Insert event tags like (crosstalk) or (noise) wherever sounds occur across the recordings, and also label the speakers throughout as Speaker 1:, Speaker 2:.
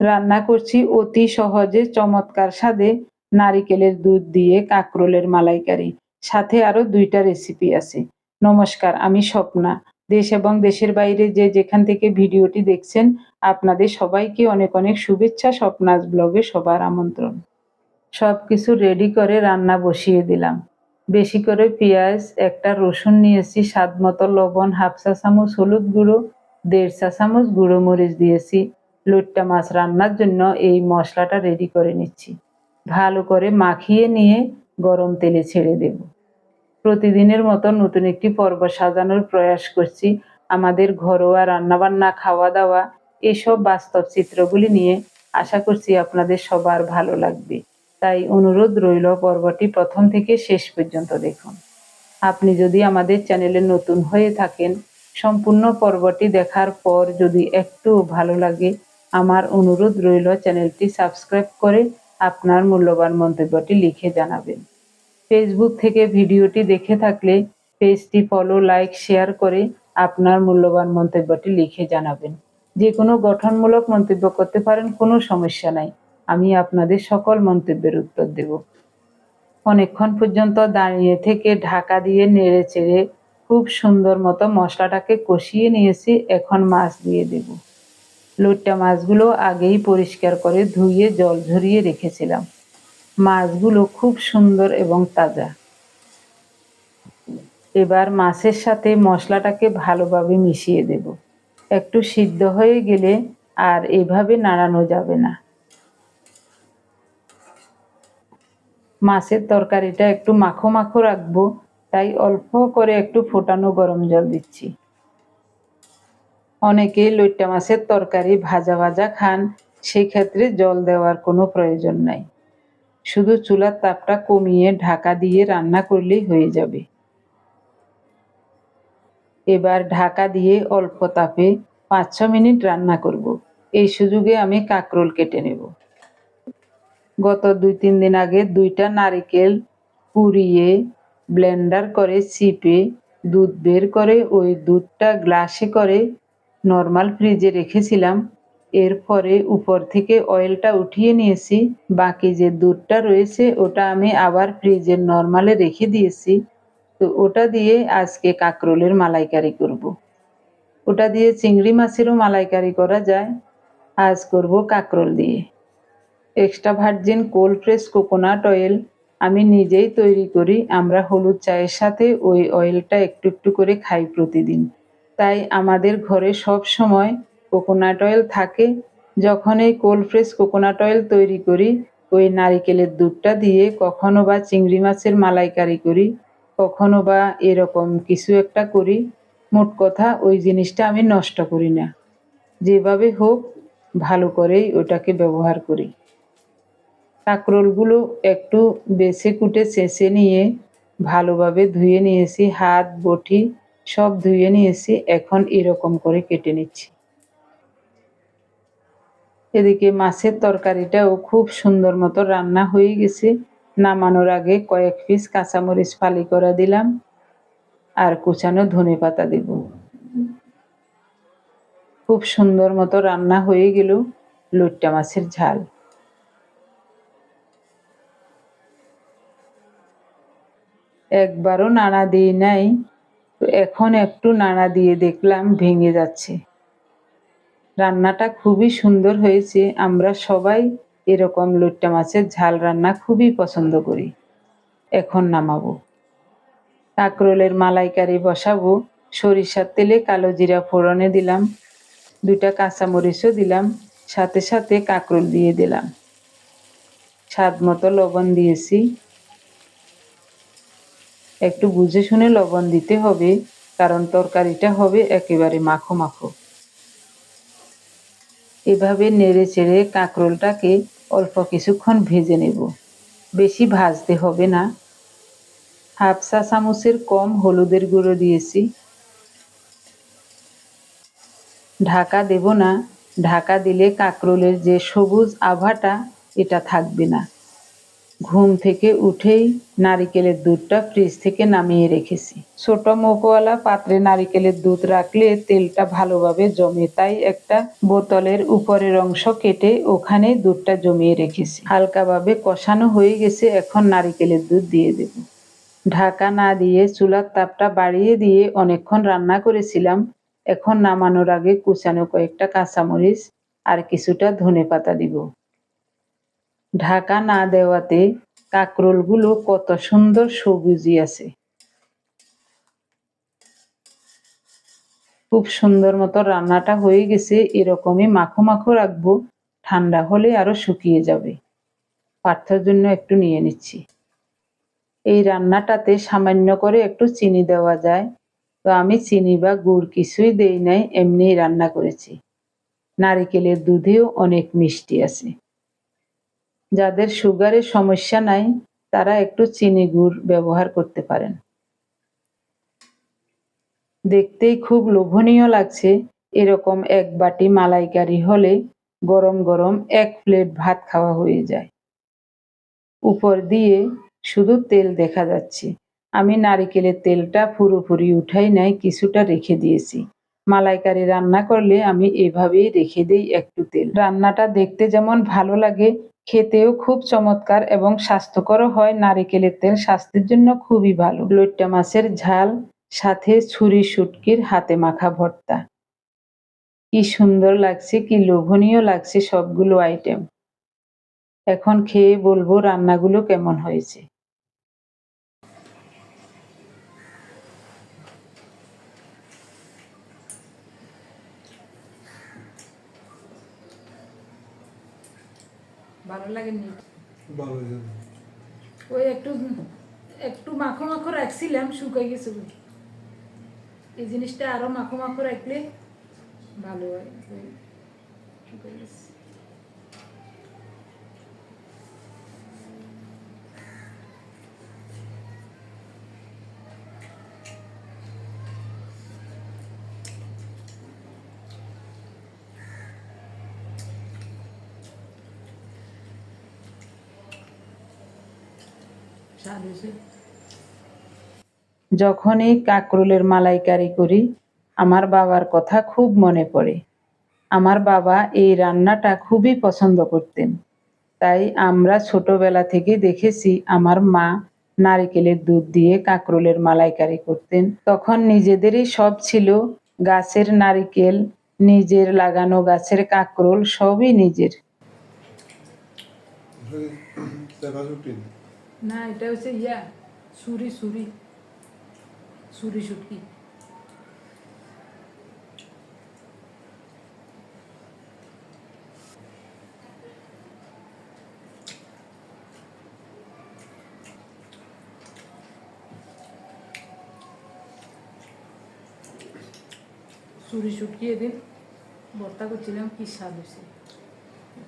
Speaker 1: রান্না করছি অতি সহজে চমৎকার স্বাদে নারিকেলের দুধ দিয়ে কাকরোলের মালাইকারি। সাথে আরও দুইটা রেসিপি আছে। নমস্কার, আমি স্বপ্না। দেশ এবং দেশের বাইরে যে যেখান থেকে ভিডিওটি দেখছেন, আপনাদের সবাইকে অনেক অনেক শুভেচ্ছা স্বপ্নাজ ব্লগে সবার আমন্ত্রণ। সব কিছু রেডি করে রান্না বসিয়ে দিলাম। বেশি করে পেঁয়াজ, একটা রসুন নিয়েছি, স্বাদ মতো লবণ, হাফ চা চামচ হলুদ গুঁড়ো, দেড় চা চামচ গুঁড়ো মরিচ দিয়েছি। লুট্টা মাছ রান্নার জন্য এই মশলাটা রেডি করে নিচ্ছি। ভালো করে মাখিয়ে নিয়ে গরম তেলে ছেড়ে দেব। প্রতিদিনের মতো নতুন একটি পর্ব সাজানোর প্রয়াস করছি। আমাদের ঘরোয়া রান্নাবান্না খাওয়া দাওয়া এসব বাস্তব চিত্রগুলি নিয়ে আশা করছি আপনাদের সবার ভালো লাগবে। তাই অনুরোধ রইল পর্বটি প্রথম থেকে শেষ পর্যন্ত দেখুন। আপনি যদি আমাদের চ্যানেলে নতুন হয়ে থাকেন, সম্পূর্ণ পর্বটি দেখার পর যদি একটু ভালো লাগে আমার অনুরোধ রইল চ্যানেলটি সাবস্ক্রাইব করে আপনার মূল্যবান মন্তব্যটি লিখে জানাবেন। ফেসবুক থেকে ভিডিওটি দেখে থাকলে পেজটি ফলো লাইক শেয়ার করে আপনার মূল্যবান মন্তব্যটি লিখে জানাবেন। যে কোনো গঠনমূলক মন্তব্য করতে পারেন, কোনো সমস্যা নাই। আমি আপনাদের সকল মন্তব্যের উত্তর দেব। অনেকক্ষণ পর্যন্ত দাঁড়িয়ে থেকে ঢাকা দিয়ে নেড়ে চেড়ে খুব সুন্দর মতো মশলাটাকে কষিয়ে নিয়েছি, এখন মাছ দিয়ে দেব। লোটটা মাছগুলো আগেই পরিষ্কার করে ধুয়ে জল ঝরিয়ে রেখেছিলাম। মাছগুলো খুব সুন্দর এবং তাজা। এবার মাছের সাথে মশলাটাকে ভালোভাবে মিশিয়ে দেব। একটু সিদ্ধ হয়ে গেলে আর এভাবে নাড়ানো যাবে না। মাছের তরকারিটা একটু মাখো মাখো রাখব, তাই অল্প করে একটু ফোটানো গরম জল দিচ্ছি। অনেকে লইট্টা মাছের তরকারি ভাজা ভাজা খান, সেই ক্ষেত্রে জল দেওয়ার কোনো প্রয়োজন নাই। শুধু চুলার তাপটা কমিয়ে ঢাকা দিয়ে রান্না করলেই হয়ে যাবে। এবার ঢাকা দিয়ে অল্প তাপে পাঁচ ছ মিনিট রান্না করব। এই সুযোগে আমি কাকরোল কেটে নেব। গত দুই তিন দিন আগে দুইটা নারিকেল পুড়িয়ে ব্লেন্ডার করে চিপে দুধ বের করে ওই দুধটা গ্লাসে করে নর্মাল ফ্রিজে রেখেছিলাম। এরপরে উপর থেকে অয়েলটা উঠিয়ে নিয়েছি। বাকি যে দুধটা রয়েছে, ওটা আমি আবার ফ্রিজের নর্মালে রেখে দিয়েছি। তো ওটা দিয়ে আজকে কাকরোলের মালাইকারি করব। ওটা দিয়ে চিংড়ি মাছেরও মালাইকারি করা যায়। আজ করব কাকরোল দিয়ে। Extra virgin cold fresh coconut oil আমি নিজেই তৈরি করি। আমরা হলুদ চায়ের সাথে ওই অয়েলটা একটু একটু করে খাই প্রতিদিন। তাই আমাদের ঘরে সব সময় কোকোনাট অয়েল থাকে। যখন এই কোল্ড ফ্রেশ কোকোনাট অয়েল তৈরি করি, ওই নারিকেলের দুধটা দিয়ে কখনো বা চিংড়ি মাছের মালাইকারি করি, কখনো বা এরকম কিছু একটা করি। মোট কথা, ওই জিনিসটা আমি নষ্ট করি না। যেভাবে হোক, ভালো করেই ওটাকে ব্যবহার করি। কাঁকরোলগুলো একটু বেছে কুটে চেঁচে নিয়ে ভালোভাবে ধুয়ে নিয়েছি, হাত, বটি সব ধুয়ে নিয়েছি, এখন এরকম করে কেটে নিচ্ছি। এদিকে মাছের তরকারিটাও খুব সুন্দর মতো রান্না হয়ে গেছে। নামানোর আগে কয়েক পিস কাঁচামরিচ ফালি করা দিলাম, আর কুচানো ধনে পাতা দেব। খুব সুন্দর মতো রান্না হয়ে গেল লুট্টা মাছের ঝাল। একবারও নাড়া দিই নাই এখন একটু নাড়া দিয়ে দেখলাম ভেঙে যাচ্ছে। রান্নাটা খুবই সুন্দর হয়েছে। আমরা সবাই এরকম লুট্টা মাছের ঝাল রান্না খুবই পছন্দ করি। এখন নামাবো। কাকরোলের মালাইকারি বসাবো। সরিষার তেলে কালো জিরা ফোড়নে দিলাম। দুটা কাঁচামরিচও দিলাম। সাথে সাথে কাকরোল দিয়ে দিলাম। স্বাদ মতো লবণ দিয়েছি। একটু বুঝে শুনে লবণ দিতে হবে, কারণ তরকারিটা হবে একেবারে মাখো মাখো। এভাবে নেড়ে চেড়ে কাঁকরোলটাকে অল্প কিছুক্ষণ ভেজে নেব। বেশি ভাজতে হবে না। হাফ চা চামচের কম হলুদের গুঁড়ো দিয়েছি। ঢাকা দেব না। ঢাকা দিলে কাঁকরোলের যে সবুজ আভাটা, এটা থাকবে না। ঘুম থেকে উঠেই নারিকেলের দুধটা ফ্রিজ থেকে নামিয়ে রেখেছি। ছোট মোপওয়ালা পাত্রে নারিকেলের দুধ রাখলে তেলটা ভালোভাবে জমে, তাই একটা বোতলের উপরের অংশ কেটে ওখানে দুধটা জমিয়ে রেখেছি। হালকাভাবে কষানো হয়ে গেছে, এখন নারিকেলের দুধ দিয়ে দেব। ঢাকা না দিয়ে চুলার তাপটা বাড়িয়ে দিয়ে অনেকক্ষণ রান্না করেছিলাম। এখন নামানোর আগে কুচানো কয়েকটা কাঁচামরিচ আর কিছুটা ধনে পাতা দিব। ঢাকা না দেওয়াতে কাঁকরোলগুলো কত সুন্দর সবুজি আছে। খুব সুন্দর মতো রান্নাটা হয়ে গেছে, এরকমই মাখো মাখো রাখব, ঠান্ডা হলে আরও শুকিয়ে যাবে। পার্থর জন্য একটু নিয়ে নিচ্ছি। এই রান্নাটাতে সামান্য করে একটু চিনি দেওয়া যায়, তো আমি চিনি বা গুড় কিছুই দেই নাই, এমনিই রান্না করেছি। নারিকেলের দুধেও অনেক মিষ্টি আছে। যাদের সুগারের সমস্যা নাই, তারা একটু চিনি গুড় ব্যবহার করতে পারেন। দেখতেই খুব লোভনীয় লাগছে এরকম এক বাটি মালাইকারি হলে গরম গরম এক প্লেট ভাত খাওয়া হয়ে যায়। উপর দিয়ে শুধু তেল দেখা যাচ্ছে। আমি নারিকেলের তেলটা পুরোপুরি উঠাই নাই, কিছুটা রেখে দিয়েছি। মালাইকারি রান্না করলে আমি এভাবেই রেখে দেই একটু তেল। রান্নাটা দেখতে যেমন ভালো লাগে খেতেও খুব চমৎকার এবং স্বাস্থ্যকরও হয় নারিকেলের তেল, স্বাস্থ্যের জন্য খুবই ভালো। লইট্টা মাছের ঝাল, সাথে ছুরি শুটকির হাতে মাখা ভর্তা। কি সুন্দর লাগছে, কি লোভনীয় লাগছে সবগুলো আইটেম এখন খেয়ে বলব রান্নাগুলো কেমন হয়েছে।
Speaker 2: ভালো লাগেনি।
Speaker 3: ভালো
Speaker 2: ওই একটু একটু মাখো মাখো রাখছিলাম শুকাই গেছে এই জিনিসটা আরও মাখো মাখো রাখলে ভালো হয়। শুকাই গেছে।
Speaker 1: যখনই কাকরুলের মালাইকারি করি, আমার বাবার কথা খুব মনে পড়ে। আমার বাবা এই রান্নাটা খুবই পছন্দ করতেন। তাই আমরা ছোটবেলা থেকে দেখেছি, আমার মা নারিকেলের দুধ দিয়ে কাকরুলের মালাইকারি করতেন। তখন নিজেদেরই সব ছিল, গাছের নারিকেল, নিজের লাগানো গাছের কাকরোল সবই নিজের। (coughs)
Speaker 2: না, এটা হচ্ছে ইয়া সুরি সুরি সুরি শুটকি। সুরি শুটকি এদিন। ভর্তা করছিলাম, কি স্বাদ হয়েছে।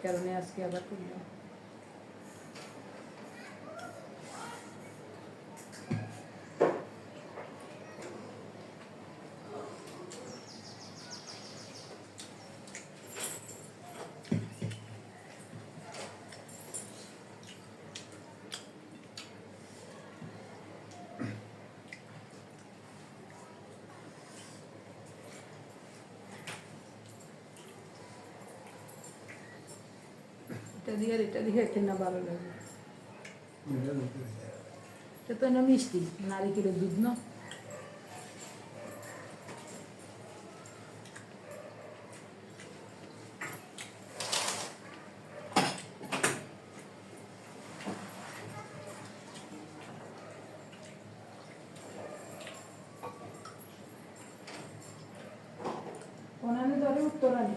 Speaker 2: কারণে আজকে আবার করলাম। এটা দিয়ে আর এটা দিয়ে একটা ভালো লাগে। এটা তো না মিষ্টি নারিকেলের দুধ না। ওনানে ধরে উত্তরানি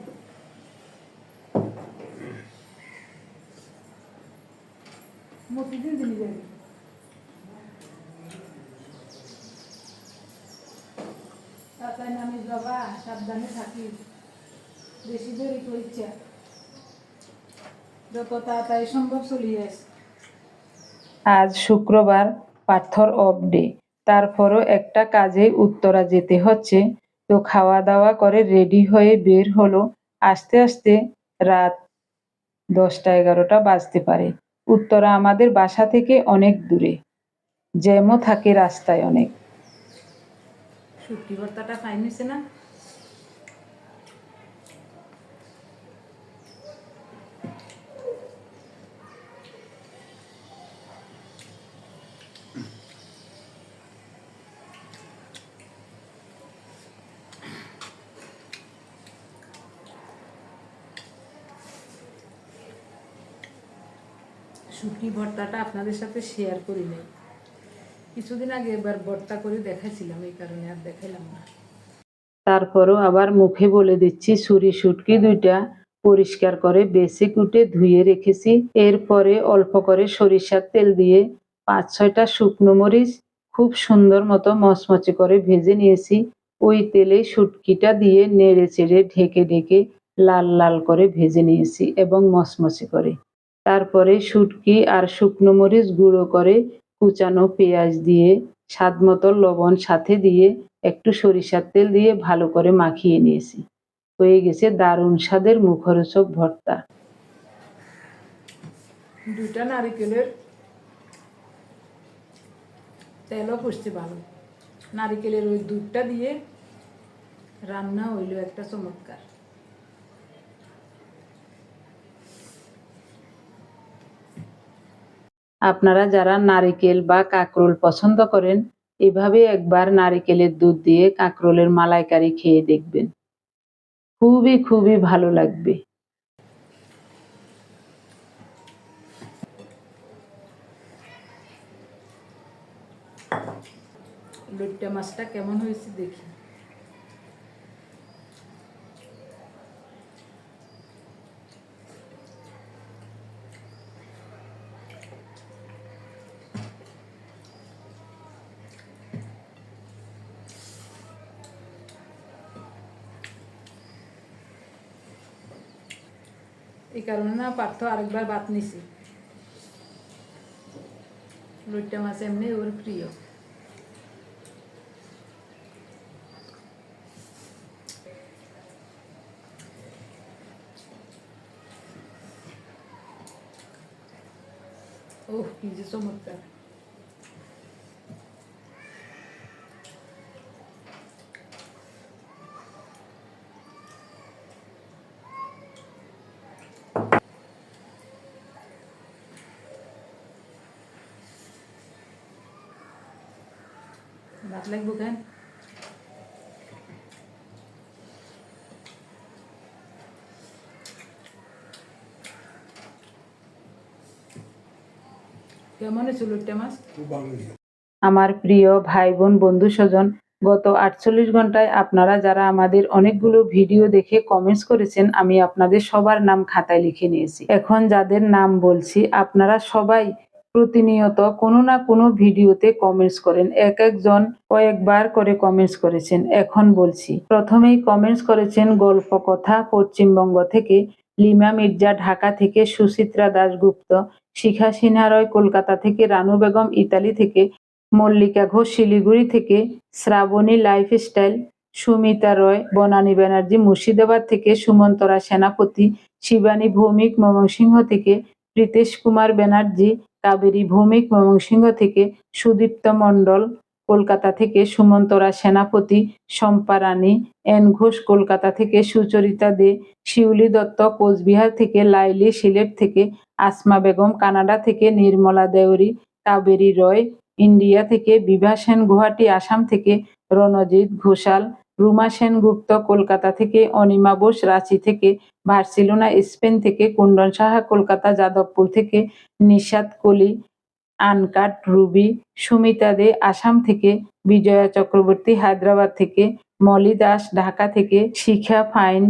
Speaker 1: আজ শুক্রবার, পাথর অফ ডে তারপরও একটা কাজে উত্তরা যেতে হচ্ছে। তো খাওয়া দাওয়া করে রেডি হয়ে বের হলো। আস্তে আস্তে রাত দশটা এগারোটা বাজতে পারে। উত্তরা আমাদের বাসা থেকে অনেক দূরে। জ্যামও থাকে রাস্তায় অনেক।
Speaker 2: সত্যি ভর্তাটা না? শুটকি ভর্তাটা আপনাদের সাথে শেয়ার করি নাই। কিছুদিন আগে এবার ভর্তা করে দেখাইছিলাম, এই কারণে আর দেখাইলাম না।
Speaker 1: তারপরও আবার মুখে বলে দিচ্ছি, ছুরি শুটকি দুইটা পরিষ্কার করে বেসি কুটে ধুয়ে রেখেছি। এরপরে অল্প করে সরিষার তেল দিয়ে পাঁচ ছয়টা শুকনো মরিচ, খুব সুন্দর মতো মচমচে করে ভেজে নিয়েছি। ওই তেলে শুটকিটা দিয়ে নেড়ে চেড়ে ঢেকে ঢেকে লাল লাল করে ভেজে নিয়েছি এবং মচমচে করে। তারপরে শুটকি আর শুকনো মরিচ গুঁড়ো করে কুচানো পেঁয়াজ দিয়ে, স্বাদ মতো লবণ সাথে দিয়ে, একটু সরিষার তেল দিয়ে ভালো করে মাখিয়ে নিয়েছি। হয়ে গেছে দারুণ স্বাদের মুখরোচক ভর্তা।
Speaker 2: দুটা নারিকেলের তেলও পড়ছে ভালো। নারিকেলের ওই দুধটা দিয়ে রান্না হইল একটা চমৎকার।
Speaker 1: আপনারা যারা নারিকেল বা কাঁকরোল পছন্দ করেন, এভাবে একবার নারিকেলের দুধ দিয়ে কাঁকরোলের মালাইকারি খেয়ে দেখবেন। খুবই খুবই ভালো লাগবে।
Speaker 2: লইট্টা মাছটা কেমন হয়েছে দেখি। এই কারণে না পার্থ আরেকবার বাত নিছি। লইট্টা মাছ এমনি ওর প্রিয়। ওহ, কি যে চমৎকার। ভাত লাগবো কেন কেমন হয়েছে লইট্টা মাছ
Speaker 1: আমার প্রিয় ভাই বোন বন্ধু স্বজন, গত আটচল্লিশ ঘন্টায় আপনারা যারা আমাদের অনেকগুলো ভিডিও দেখে কমেন্টস করেছেন, আমি আপনাদের সবার নাম খাতায় লিখে নিয়েছি। এখন যাদের নাম বলছি, আপনারা সবাই প্রতিনিয়ত কোনো না কোনো ভিডিওতে কমেন্টস করেন। এক একজন কয়েকবার করে কমেন্টস করেছেন। এখন বলছি, প্রথমেই কমেন্টস করেছেন গল্প কথা পশ্চিমবঙ্গ থেকে লিমা মির্জা, ঢাকা থেকে সুচিত্রা দাশগুপ্ত, শিখা সিনহা রয় কলকাতা থেকে রানু বেগম, ইতালি থেকে মল্লিকা ঘোষ, শিলিগুড়ি থেকে শ্রাবণী লাইফস্টাইল সুমিতা রয়, বনানী ব্যানার্জি, মুর্শিদাবাদ থেকে সুমন্তরা সেনাপতি, শিবানী ভৌমিক, ময়মনসিংহ থেকে প্রীতেশ কুমার ব্যানার্জি কাবেরী ভৌমিক ময়মনসিংহ থেকে সুদীপ্ত মণ্ডল, কলকাতা থেকে সুমন্তরা সেনাপতি, শম্পা রানী এন ঘোষ কলকাতা থেকে সুচরিতা দে, শিউলি দত্ত কোচবিহার থেকে লাইলি সিলেট থেকে আসমা বেগম, কানাডা থেকে নির্মলা দেওরি কাবেরী রয়, ইন্ডিয়া থেকে বিভা সেন গুয়াহাটি, আসাম থেকে রণজিৎ ঘোষাল রুমা সেনগুপ্ত কলকাতা থেকে, অনিমা বোস রাঁচি থেকে, বার্সেলোনা স্পেন থেকে কুন্দন সাহা কলকাতা যাদবপুর থেকে নিশাদ কলি আনকাট রুবি, সুমিতা দে আসাম থেকে, বিজয়া চক্রবর্তী হায়দ্রাবাদ থেকে, মলি দাস ঢাকা থেকে, শিখা ফাইন,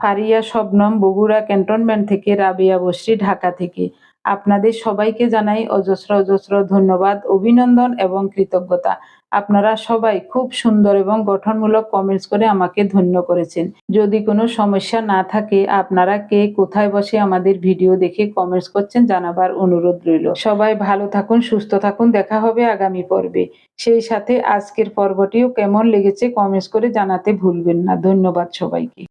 Speaker 1: ফারিয়া শবনম বগুড়া ক্যান্টনমেন্ট থেকে, রাবিয়া বসরি ঢাকা থেকে। আপনাদের সবাইকে জানাই অজস্র অজস্র ধন্যবাদ, অভিনন্দন এবং কৃতজ্ঞতা। আপনারা সবাই খুব সুন্দর এবং গঠনমূলক কমেন্টস করে আমাকে ধন্য করেছেন। যদি কোনো সমস্যা না থাকে, আপনারা কে কোথায় বসে আমাদের ভিডিও দেখে কমেন্টস করছেন জানাবার অনুরোধ রইল। সবাই ভালো থাকুন, সুস্থ থাকুন, দেখা হবে আগামী পর্বে। সেই সাথে আজকের পর্বটিও কেমন লেগেছে কমেন্টস করে জানাতে ভুলবেন না। ধন্যবাদ সবাইকে।